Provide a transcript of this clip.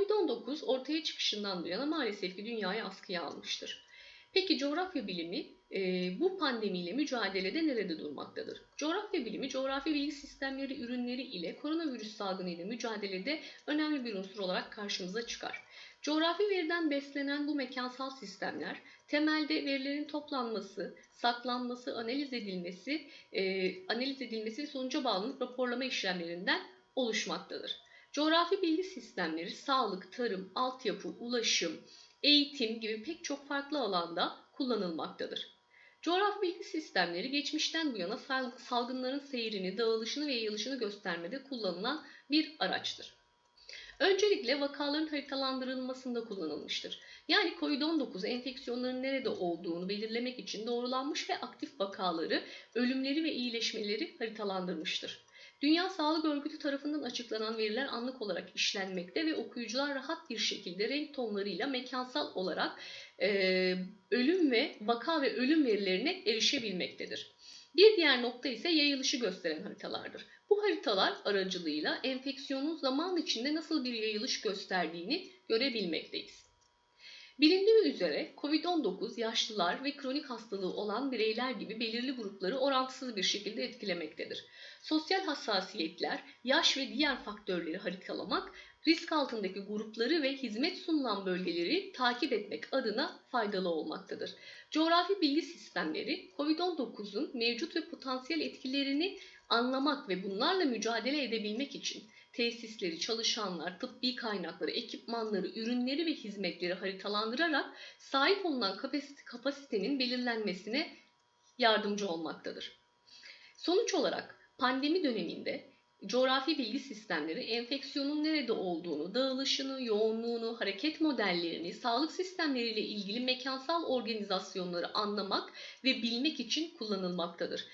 Covid-19 ortaya çıkışından bu yana maalesef ki dünyayı askıya almıştır. Peki coğrafya bilimi e, bu pandemiyle mücadelede nerede durmaktadır? Coğrafya bilimi, coğrafi bilgi sistemleri ürünleri ile koronavirüs salgını ile mücadelede önemli bir unsur olarak karşımıza çıkar. Coğrafi veriden beslenen bu mekansal sistemler temelde verilerin toplanması, saklanması, analiz edilmesi, e, analiz edilmesi sonuca bağlanıp raporlama işlemlerinden oluşmaktadır. Coğrafi bilgi sistemleri sağlık, tarım, altyapı, ulaşım, eğitim gibi pek çok farklı alanda kullanılmaktadır. Coğrafi bilgi sistemleri geçmişten bu yana sal- salgınların seyrini, dağılışını ve yayılışını göstermede kullanılan bir araçtır. Öncelikle vakaların haritalandırılmasında kullanılmıştır. Yani COVID-19 enfeksiyonların nerede olduğunu belirlemek için doğrulanmış ve aktif vakaları, ölümleri ve iyileşmeleri haritalandırmıştır. Dünya Sağlık Örgütü tarafından açıklanan veriler anlık olarak işlenmekte ve okuyucular rahat bir şekilde renk tonlarıyla mekansal olarak e, ölüm ve vaka ve ölüm verilerine erişebilmektedir. Bir diğer nokta ise yayılışı gösteren haritalardır. Bu haritalar aracılığıyla enfeksiyonun zaman içinde nasıl bir yayılış gösterdiğini görebilmekteyiz. Bilindiği üzere COVID-19 yaşlılar ve kronik hastalığı olan bireyler gibi belirli grupları orantısız bir şekilde etkilemektedir. Sosyal hassasiyetler, yaş ve diğer faktörleri haritalamak, risk altındaki grupları ve hizmet sunulan bölgeleri takip etmek adına faydalı olmaktadır. Coğrafi bilgi sistemleri COVID-19'un mevcut ve potansiyel etkilerini anlamak ve bunlarla mücadele edebilmek için tesisleri, çalışanlar, tıbbi kaynakları, ekipmanları, ürünleri ve hizmetleri haritalandırarak sahip olunan kapasite, kapasitenin belirlenmesine yardımcı olmaktadır. Sonuç olarak pandemi döneminde coğrafi bilgi sistemleri enfeksiyonun nerede olduğunu, dağılışını, yoğunluğunu, hareket modellerini, sağlık sistemleriyle ilgili mekansal organizasyonları anlamak ve bilmek için kullanılmaktadır.